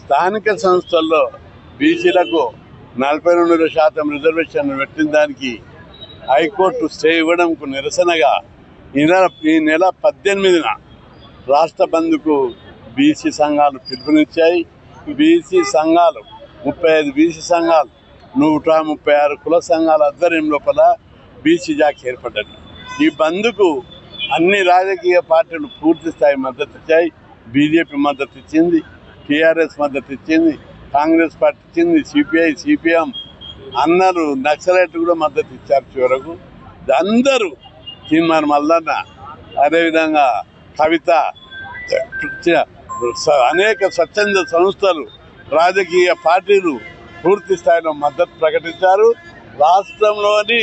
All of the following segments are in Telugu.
స్థానిక సంస్థల్లో బీసీలకు నలభై రెండు శాతం రిజర్వేషన్ పెట్టిన దానికి హైకోర్టు స్టే ఇవ్వడంకు నిరసనగా ఈ నెల ఈ నెల పద్దెనిమిదిన రాష్ట్ర బంధుకు బీసీ సంఘాలు పిలుపునిచ్చాయి. బీసీ సంఘాలు ముప్పై ఐదు బీసీ సంఘాలు నూట ముప్పై ఆరు కుల సంఘాల ఆధ్వర్యం లోపల బీసీ జాక్ ఏర్పడ్డది. ఈ బంద్కు అన్ని రాజకీయ పార్టీలు పూర్తి స్థాయి మద్దతు ఇచ్చాయి. బీజేపీ మద్దతు ఇచ్చింది టీఆర్ఎస్ మద్దతు ఇచ్చింది కాంగ్రెస్ పార్టీ ఇచ్చింది సిపిఐ సిపిఎం అందరూ నక్సలైట్ కూడా మద్దతు ఇచ్చారు చివరకు. అందరూ తీర్మానం మల్లన్న అదేవిధంగా కవిత అనేక స్వచ్ఛంద సంస్థలు రాజకీయ పార్టీలు పూర్తి స్థాయిలో మద్దతు ప్రకటించారు. రాష్ట్రంలోని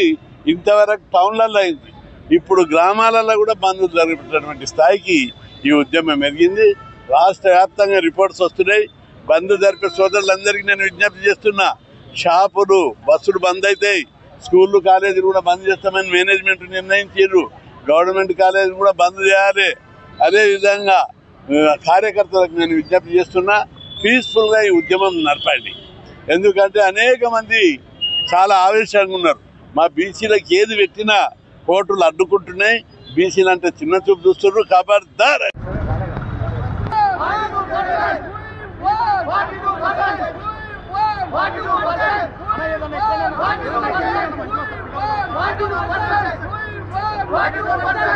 ఇంతవరకు టౌన్లలో అయింది. ఇప్పుడు గ్రామాలలో కూడా బంద్ జరిపేటటువంటి స్థాయికి ఈ ఉద్యమం ఎదిగింది. రాష్ట్ర వ్యాప్తంగా రిపోర్ట్స్ వస్తున్నాయి. బంద్ జరిపే సోదరులందరికీ నేను విజ్ఞప్తి చేస్తున్నా షాపులు బస్సులు బంద్ అవుతాయి స్కూళ్ళు కాలేజీలు కూడా బంద్ చేస్తామని మేనేజ్మెంట్ నిర్ణయించారు. గవర్నమెంట్ కాలేజీలు కూడా బంద్ చేయాలి. అదేవిధంగా కార్యకర్తలకు నేను విజ్ఞప్తి చేస్తున్నా పీస్ఫుల్గా ఈ ఉద్యమం నడపండి. ఎందుకంటే అనేక మంది చాలా ఆవేశంగా ఉన్నారు. మా బీసీలకు ఏది పెట్టినా కోర్టులు అడ్డుకుంటున్నాయి. బీసీలు అంటే చిన్న చూపు చూస్తున్నారు ఖబర్దార్ వాటి